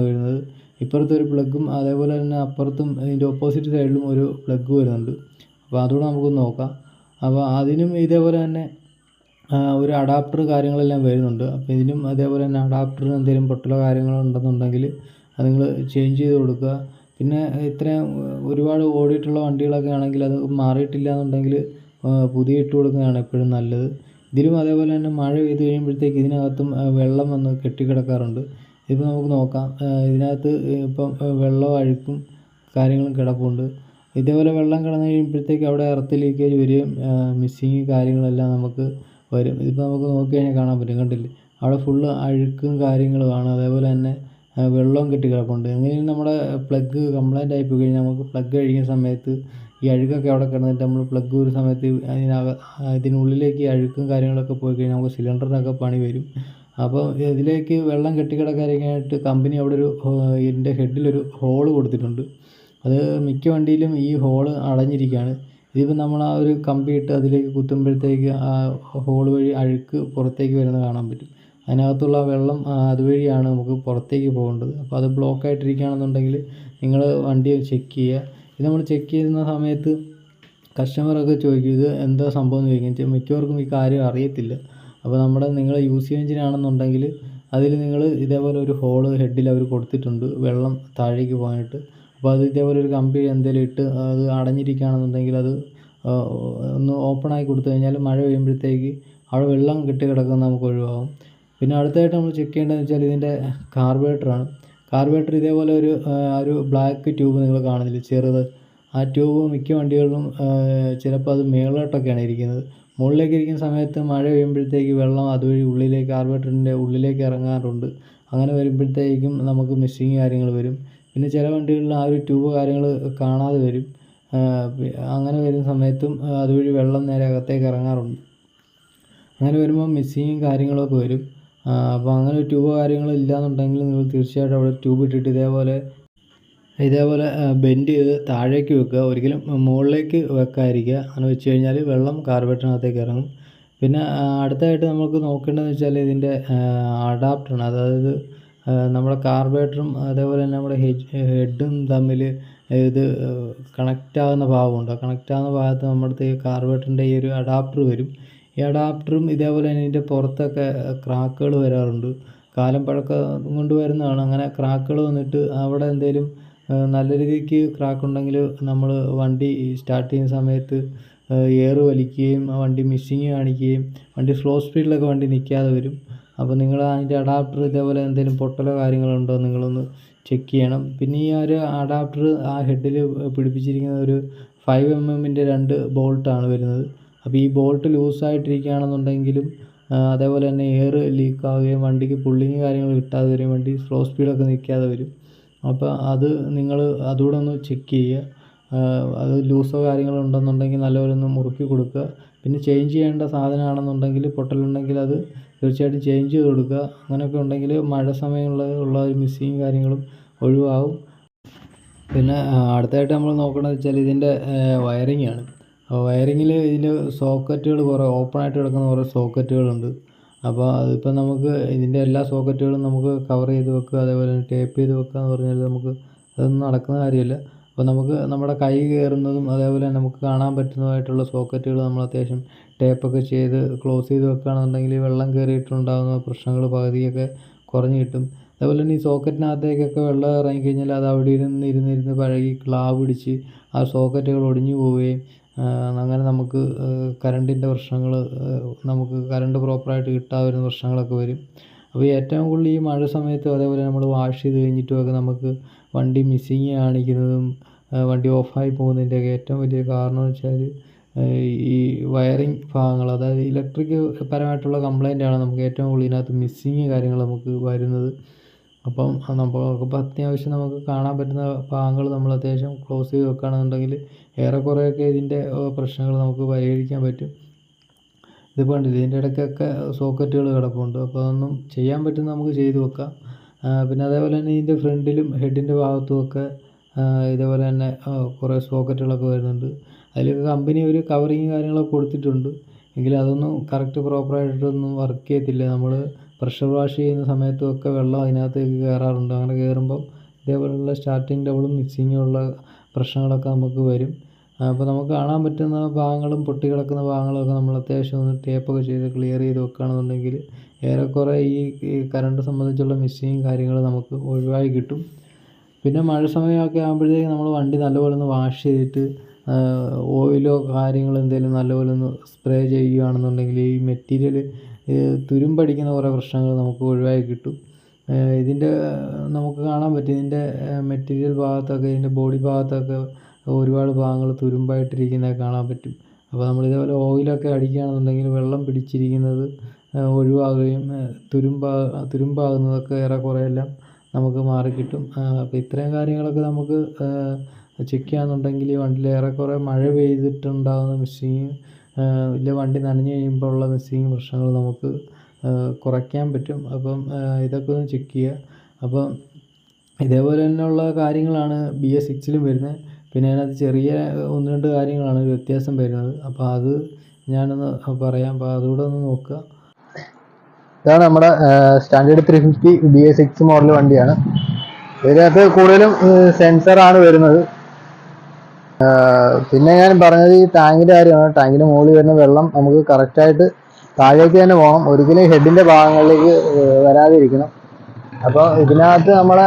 വരുന്നത്. ഇപ്പുറത്ത് ഒരു പ്ലഗും അതേപോലെ തന്നെ അപ്പുറത്തും ഇതിന്റെ ഓപ്പോസിറ്റ് സൈഡിലും ഒരു പ്ലഗ് വരുന്നുണ്ട്. അപ്പോൾ അതുകൂടെ നമുക്ക് നോക്കാം. അപ്പോൾ അതിനും ഇതേപോലെ തന്നെ ഒരു അഡാപ്റ്റർ കാര്യങ്ങളെല്ലാം വരുന്നുണ്ട്. അപ്പോൾ ഇതിനും അതേപോലെ തന്നെ അഡാപ്റ്ററിന് എന്തെങ്കിലും പൊട്ടലോ കാര്യങ്ങളോ ഉണ്ടെന്നുണ്ടെങ്കിൽ അത് നിങ്ങൾ ചേഞ്ച് ചെയ്ത് കൊടുക്കുക. പിന്നെ ഇത്രയും ഒരുപാട് ഓടിയിട്ടുള്ള വണ്ടികളൊക്കെ ആണെങ്കിൽ അത് മാറിയിട്ടില്ല എന്നുണ്ടെങ്കിൽ പുതിയ ഇട്ട് കൊടുക്കുന്നതാണ് എപ്പോഴും നല്ലത്. ഇതിലും അതേപോലെ തന്നെ മഴ പെയ്ത് കഴിയുമ്പോഴത്തേക്ക് ഇതിനകത്തും വെള്ളം വന്ന് കെട്ടിക്കിടക്കാറുണ്ട്. ഇതിപ്പോൾ നമുക്ക് നോക്കാം. ഇതിനകത്ത് ഇപ്പം വെള്ളം വെള്ളവും അഴുക്കും കാര്യങ്ങളും കിടപ്പുണ്ട്. ഇതേപോലെ വെള്ളം കിടന്ന് കഴിയുമ്പോഴത്തേക്ക് അവിടെ എർത്ത് ലീക്കേജ് വരികയും മിസ്സിങ് കാര്യങ്ങളെല്ലാം നമുക്ക് വരും. ഇതിപ്പോൾ നമുക്ക് നോക്കി കഴിഞ്ഞാൽ കാണാൻ പറ്റും. കണ്ടില്ലേ? അവിടെ ഫുള്ള് അഴുക്കും കാര്യങ്ങളുമാണ് അതേപോലെ തന്നെ വെള്ളവും കെട്ടി കിടപ്പുണ്ട്. എങ്ങനെയും നമ്മുടെ പ്ലഗ് കംപ്ലൈന്റ് ആയി കഴിഞ്ഞാൽ നമുക്ക് പ്ലഗ് കഴിക്കുന്ന സമയത്ത് ഈ അഴുക്കൊക്കെ അവിടെ കിടന്നിട്ട് നമ്മൾ പ്ലഗ് ഒരു സമയത്ത് അതിനക ഇതിനുള്ളിലേക്ക് ഈ അഴുക്കും കാര്യങ്ങളൊക്കെ പോയി കഴിഞ്ഞാൽ നമുക്ക് സിലിണ്ടറിനൊക്കെ പണി വരും. അപ്പോൾ ഇതിലേക്ക് വെള്ളം കെട്ടിക്കിടക്കാനായിട്ട് കമ്പനി അവിടെ ഒരു ഇതിന്റെ ഹെഡിലൊരു ഹോൾ കൊടുത്തിട്ടുണ്ട്. അത് മിക്ക വണ്ടിയിലും ഈ ഹോൾ അടഞ്ഞിരിക്കുകയാണ് ഇതിപ്പോൾ നമ്മൾ ആ ഒരു കമ്പി ഇട്ട് അതിലേക്ക് കുത്തുമ്പോഴത്തേക്ക് ആ ഹോൾ വഴി അഴുക്ക് പുറത്തേക്ക് വരുന്നത് കാണാൻ പറ്റും. അതിനകത്തുള്ള വെള്ളം അതുവഴിയാണ് നമുക്ക് പുറത്തേക്ക് പോകേണ്ടത്. അപ്പോൾ അത് ബ്ലോക്ക് ആയിട്ടിരിക്കുകയാണെന്നുണ്ടെങ്കിൽ നിങ്ങൾ വണ്ടി ചെക്ക് ചെയ്യുക. ഇത് നമ്മൾ ചെക്ക് ചെയ്യുന്ന സമയത്ത് കസ്റ്റമറൊക്കെ ചോദിക്കും ഇത് എന്താ സംഭവം? എന്ന് ചോദിക്കും. മിക്കവർക്കും ഈ കാര്യം അറിയത്തില്ല. അപ്പോൾ നമ്മുടെ നിങ്ങൾ യൂസ് എഞ്ചിനാണെന്നുണ്ടെങ്കിൽ അതിൽ നിങ്ങൾ ഇതേപോലെ ഒരു ഹോൾ ഹെഡിൽ അവർ കൊടുത്തിട്ടുണ്ട് വെള്ളം താഴേക്ക് പോകാനായിട്ട്. അപ്പോൾ അത് ഇതേപോലെ ഒരു കമ്പി എന്തെങ്കിലും ഇട്ട് അത് അടഞ്ഞിരിക്കുകയാണെന്നുണ്ടെങ്കിൽ അത് ഒന്ന് ഓപ്പൺ ആക്കി കൊടുത്തു കഴിഞ്ഞാൽ മഴ പെയ്യുമ്പോഴത്തേക്ക് അവിടെ വെള്ളം കെട്ടി കിടക്കുന്നത് നമുക്ക് ഒഴിവാകും. പിന്നെ അടുത്തതായിട്ട് നമ്മൾ ചെക്ക് ചെയ്യേണ്ടതെന്ന് വെച്ചാൽ ഇതിന്റെ കാർബറേറ്ററാണ് കാർബറേറ്റർ ഇതേപോലെ ഒരു ഒരു ബ്ലാക്ക് ട്യൂബ് നിങ്ങൾ കാണുന്നില്ലേ? ചെറുത്. ആ ട്യൂബ് മിക്ക വണ്ടികളിലും ചിലപ്പോൾ അത് മേളോട്ടൊക്കെയാണ് ഇരിക്കുന്നത്. മുകളിലേക്ക് ഇരിക്കുന്ന സമയത്ത് മഴ പെയ്യുമ്പോഴത്തേക്ക് വെള്ളം അതുവഴി ഉള്ളിലേക്ക് കാർബറേറ്ററിന്റെ ഉള്ളിലേക്ക് ഇറങ്ങാറുണ്ട്. അങ്ങനെ വരുമ്പോഴത്തേക്കും നമുക്ക് മിസ്സിങ് കാര്യങ്ങൾ വരും. പിന്നെ ചില വണ്ടികളിൽ ആ ഒരു ട്യൂബ് കാര്യങ്ങൾ കാണാതെ വരും. അങ്ങനെ വരുന്ന സമയത്തും അതുവഴി വെള്ളം നേരെ അകത്തേക്ക് ഇറങ്ങാറുണ്ട്. അങ്ങനെ വരുമ്പോൾ മിസ്സിങ്ങും കാര്യങ്ങളൊക്കെ വരും. അപ്പോൾ അങ്ങനെ ട്യൂബ് കാര്യങ്ങൾ ഇല്ലയെന്നുണ്ടെങ്കിൽ നിങ്ങൾ തീർച്ചയായിട്ടും അവിടെ ട്യൂബ് ഇട്ടിട്ട് ഇതേപോലെ ഇതേപോലെ ബെൻഡ് ചെയ്ത് താഴേക്ക് വെക്കുക. ഒരിക്കലും മുകളിലേക്ക് വെക്കാതിരിക്കുക. അങ്ങനെ വെച്ച് കഴിഞ്ഞാൽ വെള്ളം കാർബറ്റിനകത്തേക്ക് ഇറങ്ങും. പിന്നെ അടുത്തതായിട്ട് നമുക്ക് നോക്കേണ്ടതെന്ന് വെച്ചാൽ ഇതിന്റെ അഡാപ്റ്ററാണ്. അതായത് നമ്മുടെ കാർബറേറ്ററും അതേപോലെ തന്നെ നമ്മുടെ ഹെഡും തമ്മിൽ ഇത് കണക്റ്റ് ആകുന്ന ഭാഗമുണ്ട്. ആ കണക്റ്റ് ആകുന്ന ഭാഗത്ത് നമ്മുടെ അടുത്ത് ഈ ഈ ഒരു അഡാപ്റ്റർ വരും. ഈ അഡാപ്റ്ററും ഇതേപോലെ തന്നെ ഇതിന്റെ പുറത്തൊക്കെ ക്രാക്കുകൾ വരാറുണ്ട്. കാലം പഴക്കം കൊണ്ട് വരുന്നതാണ്. അങ്ങനെ ക്രാക്കുകൾ വന്നിട്ട് അവിടെ എന്തെങ്കിലും നല്ല രീതിക്ക് ക്രാക്ക് ഉണ്ടെങ്കിൽ നമ്മൾ വണ്ടി സ്റ്റാർട്ട് ചെയ്യുന്ന സമയത്ത് എയർ വലിക്കുകയും വണ്ടി മിസ്സിങ് കാണിക്കുകയും വണ്ടി സ്ലോ സ്പീഡിലൊക്കെ വണ്ടി നിൽക്കാതെ വരും. അപ്പോൾ നിങ്ങൾ അതിന്റെ അഡാപ്റ്റർ ഇതേപോലെ എന്തെങ്കിലും പൊട്ടലോ കാര്യങ്ങളോ ഉണ്ടോ നിങ്ങളൊന്ന് ചെക്ക് ചെയ്യണം. പിന്നെ ഈ ഒരു അഡാപ്റ്റർ ആ ഹെഡിൽ പിടിപ്പിച്ചിരിക്കുന്ന ഒരു ഫൈവ് എം എമ്മിന്റെ രണ്ട് ബോൾട്ടാണ് വരുന്നത്. അപ്പോൾ ഈ ബോൾട്ട് ലൂസായിട്ടിരിക്കുകയാണെന്നുണ്ടെങ്കിലും അതേപോലെ തന്നെ എയർ ലീക്ക് ആവുകയും വണ്ടിക്ക് പുള്ളിങ് കാര്യങ്ങൾ കിട്ടാതെ വരും വണ്ടി സ്ലോ സ്പീഡൊക്കെ നിൽക്കാതെ വരും. അപ്പോൾ അത് നിങ്ങൾ അതുകൂടെ ഒന്ന് ചെക്ക് ചെയ്യുക. അത് ലൂസോ കാര്യങ്ങളോ ഉണ്ടെന്നുണ്ടെങ്കിൽ നല്ലപോലെ ഒന്ന് മുറുക്കി കൊടുക്കുക. പിന്നെ ചേഞ്ച് ചെയ്യേണ്ട സാധനമാണെന്നുണ്ടെങ്കിൽ പൊട്ടലുണ്ടെങ്കിൽ അത് തീർച്ചയായിട്ടും ചേഞ്ച് ചെയ്ത് കൊടുക്കുക. അങ്ങനെയൊക്കെ ഉണ്ടെങ്കിൽ മഴ സമയങ്ങളിൽ ഉള്ള ഒരു മിസ്സിങ് കാര്യങ്ങളും ഒഴിവാകും പിന്നെ അടുത്തതായിട്ട് നമ്മൾ നോക്കണമെന്ന് വെച്ചാൽ ഇതിന്റെ വയറിംഗ് ആണ്. അപ്പോൾ വയറിങ്ങിൽ ഇതിന്റെ സോക്കറ്റുകൾ കുറേ ഓപ്പൺ ആയിട്ട് കിടക്കുന്ന കുറേ സോക്കറ്റുകളുണ്ട് അപ്പോൾ അതിപ്പോൾ നമുക്ക് ഇതിന്റെ എല്ലാ സോക്കറ്റുകളും നമുക്ക് കവർ ചെയ്ത് വെക്കുക അതേപോലെ ടേപ്പ് ചെയ്ത് വെക്കുക എന്ന് പറഞ്ഞാൽ നമുക്ക് അതൊന്നും നടക്കുന്ന കാര്യമല്ല. അപ്പോൾ നമുക്ക് നമ്മുടെ കൈ കയറുന്നതും അതേപോലെ നമുക്ക് കാണാൻ പറ്റുന്നതുമായിട്ടുള്ള സോക്കറ്റുകൾ നമ്മൾ അത്യാവശ്യം ടേപ്പൊക്കെ ചെയ്ത് ക്ലോസ് ചെയ്ത് വെക്കുകയാണെന്നുണ്ടെങ്കിൽ വെള്ളം കയറിയിട്ടുണ്ടാകുന്ന പ്രശ്നങ്ങൾ പകുതിയൊക്കെ കുറഞ്ഞ് കിട്ടും. അതേപോലെ തന്നെ ഈ സോക്കറ്റിനകത്തേക്കൊക്കെ വെള്ളം ഇറങ്ങിക്കഴിഞ്ഞാൽ അത് അവിടെ ഇരുന്ന് ഇരുന്ന് ഇരുന്ന് പഴകി ക്ലാവ് പിടിച്ച് ആ സോക്കറ്റുകൾ ഒടിഞ്ഞു പോവുകയും അങ്ങനെ നമുക്ക് കറണ്ടിന്റെ പ്രശ്നങ്ങൾ നമുക്ക് കറണ്ട് പ്രോപ്പറായിട്ട് കിട്ടാതെ വരുന്ന പ്രശ്നങ്ങളൊക്കെ വരും. അപ്പോൾ ഏറ്റവും കൂടുതൽ ഈ മഴ സമയത്തും അതേപോലെ നമ്മൾ വാഷ് ചെയ്ത് കഴിഞ്ഞിട്ടുമൊക്കെ നമുക്ക് വണ്ടി മിസ്സിങ് കാണിക്കുന്നതും വണ്ടി ഓഫായി പോകുന്നതിന്റെയൊക്കെ ഏറ്റവും വലിയ കാരണം എന്ന് വെച്ചാൽ ഈ വയറിംഗ് ഭാഗങ്ങൾ അതായത് ഇലക്ട്രിക് പരമായിട്ടുള്ള ആണ് നമുക്ക് ഏറ്റവും കൂടുതൽ ഇതിനകത്ത് മിസ്സിങ് കാര്യങ്ങൾ നമുക്ക് വരുന്നത്. അപ്പം നമുക്കിപ്പോൾ അത്യാവശ്യം നമുക്ക് കാണാൻ പറ്റുന്ന ഭാഗങ്ങൾ നമ്മൾ അത്യാവശ്യം ക്ലോസ് ചെയ്ത് വെക്കുകയാണെന്നുണ്ടെങ്കിൽ ഏറെക്കുറെയൊക്കെ ഇതിന്റെ പ്രശ്നങ്ങൾ നമുക്ക് പരിഹരിക്കാൻ പറ്റും. ഇതിപ്പോൾ ഉണ്ടല്ലോ ഇതിന്റെ ഇടയ്ക്കൊക്കെ സോക്കറ്റുകൾ കിടപ്പുണ്ട്. അപ്പോൾ അതൊന്നും ചെയ്യാൻ പറ്റുന്ന നമുക്ക് ചെയ്ത് വെക്കാം. പിന്നെ അതേപോലെ തന്നെ ഇതിന്റെ ഫ്രണ്ടിലും ഹെഡിന്റെ ഭാഗത്തുമൊക്കെ ഇതേപോലെ തന്നെ കുറേ സോക്കറ്റുകളൊക്കെ വരുന്നുണ്ട്. അതിലൊക്കെ കമ്പനി ഒരു കവറിങ് കാര്യങ്ങളൊക്കെ കൊടുത്തിട്ടുണ്ട്. എങ്കിലും അതൊന്നും കറക്റ്റ് പ്രോപ്പറായിട്ടൊന്നും വർക്ക് ചെയ്യത്തില്ല. നമ്മൾ പ്രഷർ വാഷ് ചെയ്യുന്ന സമയത്തുമൊക്കെ വെള്ളം അതിനകത്തേക്ക് കയറാറുണ്ട് അങ്ങനെ കയറുമ്പം ഇതേപോലുള്ള സ്റ്റാർട്ടിങ് ഡബിളും മിക്സിങ്ങും ഉള്ള പ്രശ്നങ്ങളൊക്കെ നമുക്ക് വരും. അപ്പോൾ നമുക്ക് കാണാൻ പറ്റുന്ന ഭാഗങ്ങളും പൊട്ടി കിടക്കുന്ന ഭാഗങ്ങളൊക്കെ നമ്മൾ അത്യാവശ്യം ഒന്ന് ടേപ്പൊക്കെ ചെയ്ത് ക്ലിയർ ചെയ്ത് വെക്കുകയാണെന്നുണ്ടെങ്കിൽ ഏറെക്കുറെ ഈ കറണ്ട് സംബന്ധിച്ചുള്ള മിസ്സിങ്ങും കാര്യങ്ങൾ നമുക്ക് ഒഴിവായി കിട്ടും. പിന്നെ മഴ സമയമൊക്കെ ആകുമ്പോഴത്തേക്കും നമ്മൾ വണ്ടി നല്ലപോലെ ഒന്ന് വാഷ് ചെയ്തിട്ട് ഓയിലോ കാര്യങ്ങളോ എന്തെങ്കിലും നല്ലപോലെ ഒന്ന് സ്പ്രേ ചെയ്യുകയാണെന്നുണ്ടെങ്കിൽ ഈ മെറ്റീരിയൽ തുരുമ്പടിക്കുന്ന കുറേ പ്രശ്നങ്ങൾ നമുക്ക് ഒഴിവായി കിട്ടും. ഇതിന്റെ നമുക്ക് കാണാൻ പറ്റും. ഇതിന്റെ മെറ്റീരിയൽ ഭാഗത്തൊക്കെ ഇതിന്റെ ബോഡി ഭാഗത്തൊക്കെ ഒരുപാട് ഭാഗങ്ങൾ തുരുമ്പായിട്ടിരിക്കുന്നത് കാണാൻ പറ്റും. അപ്പോൾ നമ്മൾ ഇതേപോലെ ഓയിലൊക്കെ അടിക്കുകയാണെന്നുണ്ടെങ്കിൽ വെള്ളം പിടിച്ചിരിക്കുന്നത് ഒഴിവാകുകയും തുരുമ്പാ തുരുമ്പാകുന്നതൊക്കെ ഏറെക്കുറെ എല്ലാം നമുക്ക് മാറിക്കിട്ടും അപ്പോൾ ഇത്രയും കാര്യങ്ങളൊക്കെ നമുക്ക് ചെക്ക് ചെയ്യാമെന്നുണ്ടെങ്കിൽ വണ്ടിയിൽ ഏറെക്കുറെ മഴ പെയ്തിട്ടുണ്ടാകുന്ന മിസ്സിങ് ഇല്ല വണ്ടി നനഞ്ഞു കഴിയുമ്പോൾ ഉള്ള മിസ്സിങ് പ്രശ്നങ്ങൾ നമുക്ക് കുറയ്ക്കാൻ പറ്റും. അപ്പം ഇതൊക്കെ ഒന്ന് ചെക്ക് ചെയ്യുക. അപ്പം ഇതേപോലെ തന്നെയുള്ള കാര്യങ്ങളാണ് ബി എസ് സിക്സിലും വരുന്നത്. പിന്നെ അതിനകത്ത് ചെറിയ ഒന്ന് രണ്ട് കാര്യങ്ങളാണ് വ്യത്യാസം വരുന്നത്. അപ്പോൾ അത് ഞാനൊന്ന് പറയാം. അപ്പോൾ അതുകൂടെ ഒന്ന് നോക്കുക. ഇതാണ് നമ്മുടെ standard three fifty B A six model വണ്ടിയാണ്. ഇതിനകത്ത് കൂടുതലും സെൻസർ ആണ് വരുന്നത്. പിന്നെ ഞാൻ പറഞ്ഞത് ഈ ടാങ്കിന്റെ കാര്യമാണ്. ടാങ്കിന്റെ മുകളിൽ വരുന്ന വെള്ളം നമുക്ക് കറക്റ്റായിട്ട് താഴേക്ക് തന്നെ പോകണം. ഒരിക്കലും ഹെഡിന്റെ ഭാഗങ്ങളിലേക്ക് വരാതിരിക്കണം. അപ്പോൾ ഇതിനകത്ത് നമ്മുടെ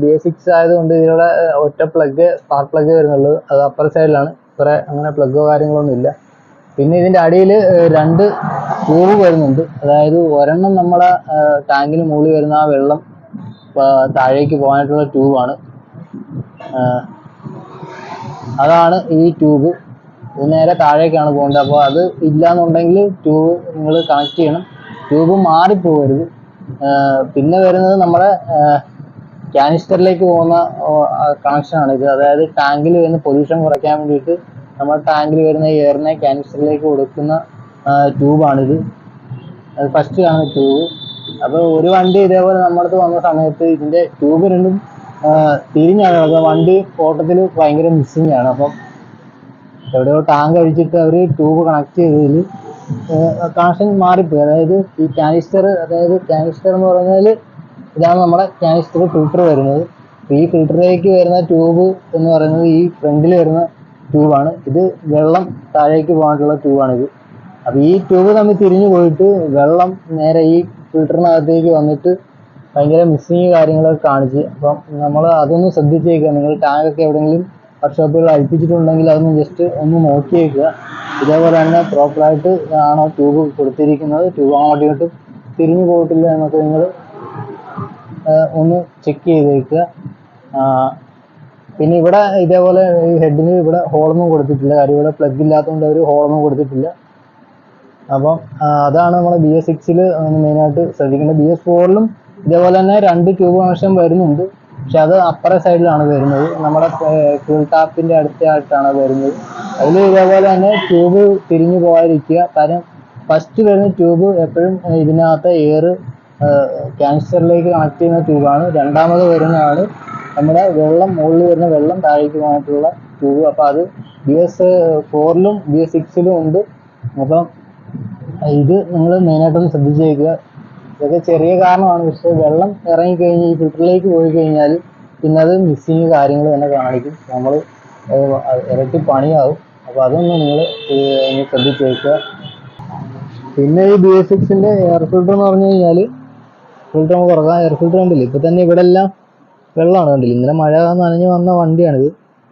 ബി സിക്സ് ആയതുകൊണ്ട് ഇതിലൂടെ ഒറ്റ പ്ലഗ് സ്പാർക്ക് പ്ലഗ് വരുന്നുള്ളൂ അത് അപ്പർ സൈഡിലാണ് ഇത്ര അങ്ങനെ പ്ലഗോ കാര്യങ്ങളൊന്നും ഇല്ല. പിന്നെ ഇതിന്റെ അടിയിൽ രണ്ട് ട്യൂബ് വരുന്നുണ്ട്. അതായത് ഒരെണ്ണം നമ്മളെ ടാങ്കിന് മുകളിൽ വരുന്ന ആ വെള്ളം താഴേക്ക് പോകാനായിട്ടുള്ള ട്യൂബാണ്. അതാണ് ഈ ട്യൂബ്. ഇത് നേരെ താഴേക്കാണ് പോകേണ്ടത്. അപ്പോൾ അത് ഇല്ലാന്നുണ്ടെങ്കിൽ ട്യൂബ് നിങ്ങൾ കണക്ട് ചെയ്യണം. ട്യൂബ് മാറിപ്പോകരുത്. പിന്നെ വരുന്നത് നമ്മുടെ കാനിസ്റ്ററിലേക്ക് പോകുന്ന കണക്ഷനാണ് ഇത്. അതായത് ടാങ്കിൽ വരുന്ന പൊല്യൂഷൻ കുറയ്ക്കാൻ വേണ്ടിയിട്ട് നമ്മുടെ ടാങ്കിൽ വരുന്ന എയറിനെ ക്യാൻസറിലേക്ക് കൊടുക്കുന്ന ട്യൂബാണിത് അത് ഫസ്റ്റ് കാണുന്ന ട്യൂബ് അപ്പോൾ ഒരു വണ്ടി ഇതേപോലെ നമ്മുടെ അടുത്ത് വന്ന സമയത്ത് ഇതിന്റെ ട്യൂബ് രണ്ടും തിരിഞ്ഞാണ്. വണ്ടി ഓട്ടത്തിൽ ഭയങ്കര മിസ്സിങ് ആണ്. അപ്പം എവിടെയോ ടാങ്ക് അഴിച്ചിട്ട് അവർ ട്യൂബ് കണക്ട് ചെയ്തതിൽ കണക്ഷൻ മാറിപ്പോയി. അതായത് ഈ കാനിസ്റ്റർ അതായത് കാനിസ്റ്റർ എന്ന് പറഞ്ഞാൽ ഇതാണ് നമ്മുടെ കാനിസ്റ്റർ ഫിൽറ്റർ വരുന്നത്. ഈ ഫിൽറ്ററിലേക്ക് വരുന്ന ട്യൂബ് എന്ന് പറയുന്നത് ഈ ഫ്രണ്ടിൽ വരുന്ന ട്യൂബാണ് ഇത് വെള്ളം താഴേക്ക് പോകാനുള്ള ട്യൂബാണിത് അപ്പോൾ ഈ ട്യൂബ് തമ്മിൽ തിരിഞ്ഞു പോയിട്ട് വെള്ളം നേരെ ഈ ഫിൽറ്ററിനകത്തേക്ക് വന്നിട്ട് ഭയങ്കര മിസ്സിങ് കാര്യങ്ങളൊക്കെ കാണിച്ച്. അപ്പം നമ്മൾ അതൊന്ന് ശ്രദ്ധിച്ചേക്കുക. നിങ്ങൾ ടാങ്കൊക്കെ എവിടെയെങ്കിലും വർക്ക്ഷോപ്പുകൾ അഴിപ്പിച്ചിട്ടുണ്ടെങ്കിൽ അതൊന്ന് ജസ്റ്റ് ഒന്ന് നോക്കിയേക്കുക. ഇതേപോലെ തന്നെ പ്രോപ്പറായിട്ട് ആണോ ട്യൂബ് കൊടുത്തിരിക്കുന്നത്? ട്യൂബ് അങ്ങോട്ടും തിരിഞ്ഞു പോയിട്ടില്ല എന്നൊക്കെ നിങ്ങൾ ഒന്ന് ചെക്ക് ചെയ്തേക്കുക. പിന്നെ ഇവിടെ ഇതേപോലെ ഈ ഹെഡിന് ഇവിടെ ഹോളൊന്നും കൊടുത്തിട്ടില്ല. കാര്യം ഇവിടെ പ്ലഗ് ഇല്ലാത്തതുകൊണ്ട് അവർ ഹോളൊന്നും കൊടുത്തിട്ടില്ല. അപ്പം അതാണ് നമ്മൾ ബി എസ് സിക്സിൽ മെയിനായിട്ട് ശ്രദ്ധിക്കേണ്ടത്. ബി എസ് ഫോറിലും ഇതേപോലെ തന്നെ രണ്ട് ട്യൂബ് കണക്ഷൻ വരുന്നുണ്ട്. പക്ഷെ അത് അപ്പറ സൈഡിലാണ് വരുന്നത്. നമ്മുടെ ഫ്യൂൾ ടാപ്പിന്റെ അടുത്തായിട്ടാണ് വരുന്നത്. അതിൽ ഇതേപോലെ തന്നെ ട്യൂബ് തിരിഞ്ഞു പോകാതിരിക്കുക. കാര്യം ഫസ്റ്റ് വരുന്ന ട്യൂബ് എപ്പോഴും ഇതിനകത്ത് എയർ ക്യാൻസറിലേക്ക് കണക്ട് ചെയ്യുന്ന ട്യൂബാണ് രണ്ടാമത് വരുന്നതാണ് നമ്മുടെ വെള്ളം മുകളിൽ വരുന്ന വെള്ളം താഴേക്ക് പോകാനായിട്ടുള്ള ട്യൂബ് അപ്പോൾ അത് ബി എസ് ഫോറിലും ബി എസ് സിക്സിലും ഉണ്ട്. അപ്പം ഇത് നിങ്ങൾ മെയിനായിട്ടൊന്ന് ശ്രദ്ധിച്ചേക്കുക. ഇതൊക്കെ ചെറിയ കാരണമാണ്. പക്ഷേ വെള്ളം ഇറങ്ങിക്കഴിഞ്ഞ് ഈ ഫിൽറ്ററിലേക്ക് പോയി കഴിഞ്ഞാൽ പിന്നെ അത് മിസ്സിങ് കാര്യങ്ങൾ തന്നെ കാണിക്കും. നമ്മൾ ഇരട്ടി പണിയാവും. അപ്പോൾ അതൊന്ന് നിങ്ങൾ ശ്രദ്ധിച്ചേക്കുക. പിന്നെ ഈ ബി എസ് സിക്സിന്റെ എയർ ഫിൽറ്റർ എന്ന് പറഞ്ഞു കഴിഞ്ഞാൽ ഫിൽറ്റർ നമുക്ക് തുറക്കാം എയർ ഫിൽറ്റർ ഉണ്ടല്ലോ ഇപ്പോൾ തന്നെ ഇവിടെ എല്ലാം വെള്ളമാണ് കണ്ടില്ല? ഇന്നലെ മഴ നനഞ്ഞ് വന്ന വണ്ടിയാണിത്.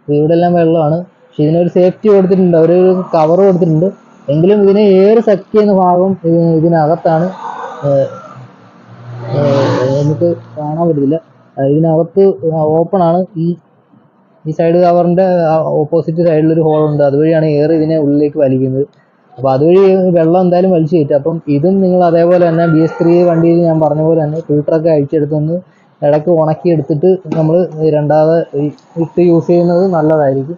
ഇവിടെ എല്ലാം വെള്ളമാണ്. പക്ഷെ ഇതിനൊരു സേഫ്റ്റി കൊടുത്തിട്ടുണ്ട്. അവർ കവർ കൊടുത്തിട്ടുണ്ട്. എങ്കിലും ഇതിനെ ഏറെ സെക്ട് ചെയ്യുന്ന ഭാഗം ഇതിനകത്താണ്. നമുക്ക് കാണാൻ പറ്റത്തില്ല. ഇതിനകത്ത് ഓപ്പൺ ആണ്. ഈ ഈ സൈഡ് കവറിന്റെ ഓപ്പോസിറ്റ് സൈഡിൽ ഒരു ഹോൾ ഉണ്ട്. അതുവഴിയാണ് എയർ ഇതിനെ ഉള്ളിലേക്ക് വലിക്കുന്നത്. അപ്പോൾ അതുവഴി വെള്ളം എന്തായാലും വലിച്ചു കയറ്റും. അപ്പം ഇതും നിങ്ങൾ അതേപോലെ തന്നെ ബി എസ് ത്രീ വണ്ടിയിൽ ഞാൻ പറഞ്ഞ പോലെ തന്നെ ഫിൽട്ടറൊക്കെ അഴിച്ചെടുത്തൊന്ന് ഇടയ്ക്ക് ഉണക്കി എടുത്തിട്ട് നമ്മൾ രണ്ടാമത് ഇട്ട് യൂസ് ചെയ്യുന്നത് നല്ലതായിരിക്കും.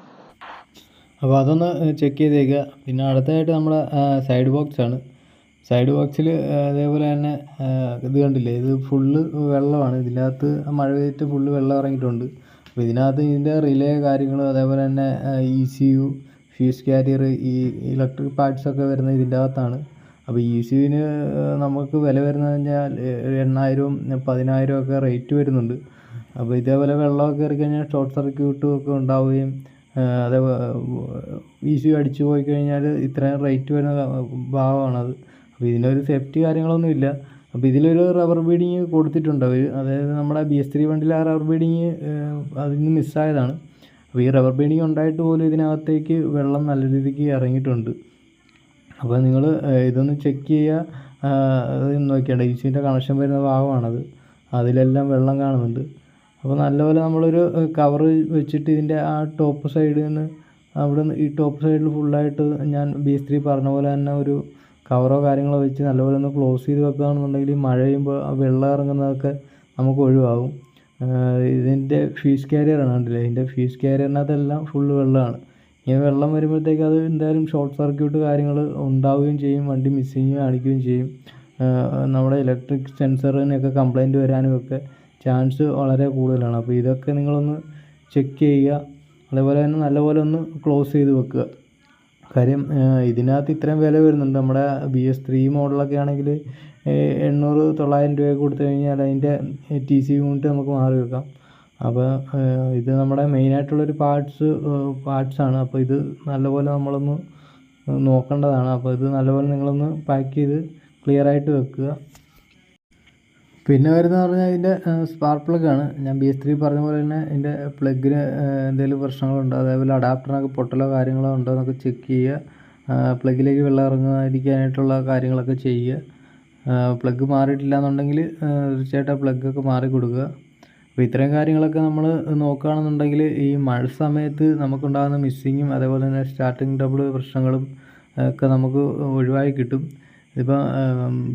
അപ്പോൾ അതൊന്ന് ചെക്ക് ചെയ്തേക്കുക പിന്നെ അടുത്തതായിട്ട് നമ്മുടെ സൈഡ് ബോക്സ് ആണ്. സൈഡ് ബോക്സിൽ അതേപോലെ തന്നെ ഇത് കണ്ടില്ലേ? ഇത് ഫുള്ള് വെള്ളമാണ്. ഇതിനകത്ത് മഴ പെയ്തിട്ട് ഫുള്ള് വെള്ളം ഇറങ്ങിയിട്ടുണ്ട്. അപ്പോൾ ഇതിനകത്ത് ഇതിന്റെ റിലേ കാര്യങ്ങൾ അതേപോലെ തന്നെ E C U fuse carrier ഈ ഇലക്ട്രിക് പാർട്സൊക്കെ വരുന്നത് ഇതിന്റെ അകത്താണ്. അപ്പോൾ ഇ സി നമുക്ക് വില വരുന്നത് കഴിഞ്ഞാൽ എണ്ണായിരവും പതിനായിരവും ഒക്കെ റേറ്റ് വരുന്നുണ്ട്. അപ്പോൾ ഇതേപോലെ വെള്ളമൊക്കെ കയറി കഴിഞ്ഞാൽ ഷോർട്ട് സർക്യൂട്ടും ഒക്കെ ഉണ്ടാവുകയും അതേ ഇ സി അടിച്ചു പോയി കഴിഞ്ഞാൽ ഇത്രയും റേറ്റ് വരുന്ന ഭാഗമാണത് അപ്പോൾ ഇതിനൊരു സേഫ്റ്റി കാര്യങ്ങളൊന്നും ഇല്ല. അപ്പോൾ ഇതിലൊരു റബ്ബർ ബീഡിങ് കൊടുത്തിട്ടുണ്ട് അവർ അതായത് നമ്മുടെ ബി എസ് ത്രീ വണ്ടിയിൽ ആ റബ്ബർ ബീഡിങ് അതിൽ നിന്ന് മിസ്സായതാണ് അപ്പോൾ ഈ റബ്ബർ ബീഡിങ് ഉണ്ടായിട്ട് പോലും ഇതിനകത്തേക്ക് വെള്ളം നല്ല രീതിക്ക് ഇറങ്ങിയിട്ടുണ്ട്. അപ്പോൾ നിങ്ങൾ ഇതൊന്ന് ചെക്ക് ചെയ്യുക നോക്കിയാൽ സിന്റെ കണക്ഷൻ വരുന്ന ഭാഗമാണത്. അതിലെല്ലാം വെള്ളം കാണുന്നുണ്ട്. അപ്പോൾ നല്ലപോലെ നമ്മളൊരു കവർ വെച്ചിട്ട് ഇതിന്റെ ആ ടോപ്പ് സൈഡിൽ നിന്ന് അവിടെ നിന്ന് ഈ ടോപ്പ് സൈഡിൽ ഫുള്ളായിട്ട് ഞാൻ ബി എസ് ത്രീ പറഞ്ഞ പോലെ തന്നെ ഒരു കവറോ കാര്യങ്ങളോ വെച്ച് നല്ലപോലെ ഒന്ന് ക്ലോസ് ചെയ്ത് വെക്കുകയാണെന്നുണ്ടെങ്കിൽ മഴ പെയ്യുമ്പോൾ ആ വെള്ളം ഇറങ്ങുന്നതൊക്കെ നമുക്ക് ഒഴിവാകും. ഇതിന്റെ ഫ്യൂസ് കാരിയറാണ് കണ്ടില്ലേ? ഇതിന്റെ ഫ്യൂസ് കാരിയറിനകത്തെല്ലാം ഫുള്ള് വെള്ളമാണ്. ഇങ്ങനെ വെള്ളം വരുമ്പോഴത്തേക്ക് അത് എന്തായാലും ഷോർട്ട് സർക്യൂട്ട് കാര്യങ്ങൾ ഉണ്ടാവുകയും ചെയ്യും വണ്ടി മിസ്സിങ് കാണിക്കുകയും ചെയ്യും. നമ്മുടെ ഇലക്ട്രിക് സെൻസറിനൊക്കെ കംപ്ലൈന്റ് വരാനും ഒക്കെ ചാൻസ് വളരെ കൂടുതലാണ്. അപ്പോൾ ഇതൊക്കെ നിങ്ങളൊന്ന് ചെക്ക് ചെയ്യുക. അതേപോലെ തന്നെ നല്ലപോലെ ഒന്ന് ക്ലോസ് ചെയ്ത് വെക്കുക. കാര്യം ഇതിനകത്ത് ഇത്രയും വില വരുന്നുണ്ട്. നമ്മുടെ ബി എസ് ത്രീ മോഡലൊക്കെ ആണെങ്കിൽ എണ്ണൂറ് തൊള്ളായിരം രൂപയൊക്കെ കൊടുത്തു കഴിഞ്ഞാൽ അതിന്റെ ടി സി യൂണിറ്റ് നമുക്ക് മാറി വെക്കാം. അപ്പോൾ ഇത് നമ്മുടെ മെയിനായിട്ടുള്ളൊരു പാർട്സ് പാർട്സാണ് അപ്പോൾ ഇത് നല്ലപോലെ നമ്മളൊന്ന് നോക്കേണ്ടതാണ്. അപ്പോൾ ഇത് നല്ലപോലെ നിങ്ങളൊന്ന് പാക്ക് ചെയ്ത് ക്ലിയർ ആയിട്ട് വെക്കുക. പിന്നെ വരുന്നത് പറഞ്ഞാൽ ഇതിന്റെ സ്പാർക്ക് പ്ലഗ് ആണ്. ഞാൻ ബി എസ് ത്രീ പറഞ്ഞ പോലെ തന്നെ ഇതിന്റെ പ്ലഗിന് എന്തെങ്കിലും പ്രശ്നങ്ങളുണ്ടോ? അതേപോലെ അഡാപ്റ്ററിനൊക്കെ പൊട്ടലോ കാര്യങ്ങളോ ഉണ്ടോ എന്നൊക്കെ ചെക്ക് ചെയ്യുക. പ്ലഗിലേക്ക് വെള്ളം ഇറങ്ങാതിരിക്കാനായിട്ടുള്ള കാര്യങ്ങളൊക്കെ ചെയ്യുക. പ്ലഗ് മാറിയിട്ടില്ല എന്നുണ്ടെങ്കിൽ തീർച്ചയായിട്ടും ആ പ്ലഗൊക്കെ മാറി കൊടുക്കുക അപ്പോൾ ഇത്രയും കാര്യങ്ങളൊക്കെ നമ്മൾ നോക്കുകയാണെന്നുണ്ടെങ്കിൽ ഈ മഴ സമയത്ത് നമുക്കുണ്ടാകുന്ന മിസ്സിങ്ങും അതേപോലെ തന്നെ സ്റ്റാർട്ടിങ് ഡബിൾ പ്രശ്നങ്ങളും ഒക്കെ നമുക്ക് ഒഴിവായി കിട്ടും. ഇതിപ്പോൾ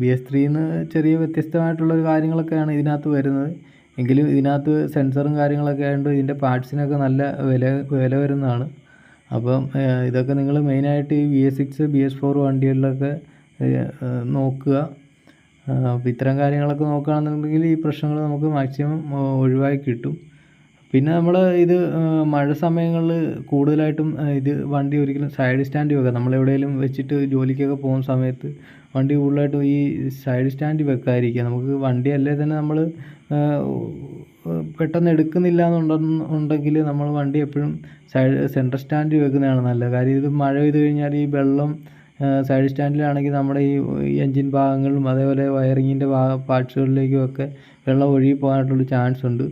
ബി എസ് ത്രീന്ന് ചെറിയ വ്യത്യസ്തമായിട്ടുള്ള കാര്യങ്ങളൊക്കെയാണ് ഇതിനകത്ത് വരുന്നത്. എങ്കിലും ഇതിനകത്ത് സെൻസറും കാര്യങ്ങളൊക്കെ ആയതുകൊണ്ട് ഇതിന്റെ പാർട്സിനൊക്കെ നല്ല വില വില വരുന്നതാണ്. അപ്പം ഇതൊക്കെ നിങ്ങൾ മെയിനായിട്ട് ഈ B S six B S four വണ്ടികളിലൊക്കെ നോക്കുക. അപ്പോൾ ഇത്തരം കാര്യങ്ങളൊക്കെ നോക്കുകയാണെന്നുണ്ടെങ്കിൽ ഈ പ്രശ്നങ്ങൾ നമുക്ക് മാക്സിമം ഒഴിവാക്കി കിട്ടും. പിന്നെ നമ്മൾ ഇത് മഴ സമയങ്ങളിൽ കൂടുതലായിട്ടും ഇത് വണ്ടി ഒരിക്കലും സൈഡ് സ്റ്റാൻഡ് വെക്കുക. നമ്മൾ എവിടെയെങ്കിലും വെച്ചിട്ട് ജോലിക്കൊക്കെ പോകുന്ന സമയത്ത് വണ്ടി കൂടുതലായിട്ടും ഈ സൈഡ് സ്റ്റാൻഡ് വെക്കാതിരിക്കുക. നമുക്ക് വണ്ടി അല്ലേ തന്നെ നമ്മൾ പെട്ടെന്ന് എടുക്കുന്നില്ല എന്നുണ്ടെന്നുണ്ടെങ്കിൽ നമ്മൾ വണ്ടി എപ്പോഴും സൈഡ് സെൻട്രൽ സ്റ്റാൻഡ് വെക്കുന്നതാണ് നല്ലത്. കാര്യം ഇത് മഴ പെയ്ത് കഴിഞ്ഞാൽ ഈ വെള്ളം സൈഡ് സ്റ്റാൻഡിലാണെങ്കിൽ നമ്മുടെ ഈ എൻജിൻ ഭാഗങ്ങളും അതേപോലെ വയറിങ്ങിന്റെ പാർട്സുകളിലേക്കും ഒക്കെ വെള്ളം ഒഴുകി പോകാനായിട്ടുള്ള ചാൻസ് ഉണ്ട്.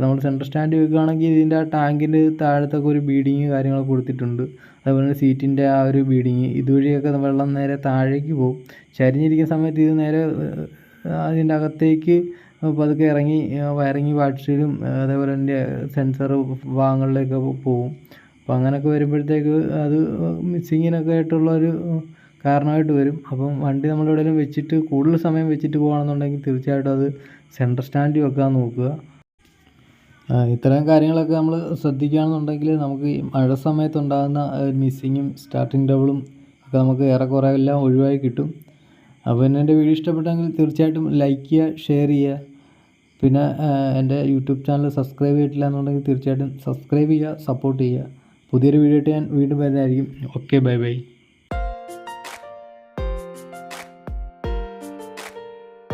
നമ്മൾ സെൻട്രൽ സ്റ്റാൻഡ് വെക്കുകയാണെങ്കിൽ ഇതിന്റെ ആ ടാങ്കിന്റെ താഴത്തൊക്കെ ഒരു ബീഡിങ് കാര്യങ്ങളൊക്കെ കൊടുത്തിട്ടുണ്ട്. അതുപോലെ സീറ്റിന്റെ ആ ഒരു ബീഡിങ് ഇതുവഴിയൊക്കെ വെള്ളം നേരെ താഴേക്ക് പോകും. ചരിഞ്ഞിരിക്കുന്ന സമയത്ത് ഇത് നേരെ അതിന്റെ അകത്തേക്ക് പതുക്കെ ഇറങ്ങി വയറിങ് പാർട്സിലും അതേപോലെ തന്നെ സെൻസർ ഭാഗങ്ങളിലേക്കൊക്കെ പോകും. അപ്പോൾ അങ്ങനെയൊക്കെ വരുമ്പോഴത്തേക്ക് അത് മിസ്സിങ്ങിനൊക്കെ ആയിട്ടുള്ളൊരു കാരണമായിട്ട് വരും. അപ്പം വണ്ടി നമ്മൾ എവിടെയെങ്കിലും വെച്ചിട്ട് കൂടുതൽ സമയം വെച്ചിട്ട് പോകുകയാണെന്നുണ്ടെങ്കിൽ തീർച്ചയായിട്ടും അത് സെൻട്രൽ സ്റ്റാൻഡ് വെക്കാൻ നോക്കുക. ഇത്തരം കാര്യങ്ങളൊക്കെ നമ്മൾ ശ്രദ്ധിക്കുകയാണെന്നുണ്ടെങ്കിൽ നമുക്ക് ഈ മഴ സമയത്തുണ്ടാകുന്ന മിസ്സിങ്ങും സ്റ്റാർട്ടിങ് ട്രബിളും ഒക്കെ നമുക്ക് ഏറെക്കുറെ എല്ലാം ഒഴിവായി കിട്ടും. അപ്പോൾ പിന്നെ എന്റെ വീഡിയോ ഇഷ്ടപ്പെട്ടെങ്കിൽ തീർച്ചയായിട്ടും ലൈക്ക് ചെയ്യുക ഷെയർ ചെയ്യുക. പിന്നെ എന്റെ യൂട്യൂബ് ചാനൽ സബ്സ്ക്രൈബ് ചെയ്തിട്ടില്ല എന്നുണ്ടെങ്കിൽ തീർച്ചയായിട്ടും സബ്സ്ക്രൈബ് ചെയ്യുക സപ്പോർട്ട് ചെയ്യുക. പുതിയൊരു വീഡിയോ ആയിട്ട് ഞാൻ വീണ്ടും വരുന്നതായിരിക്കും. Okay bye bye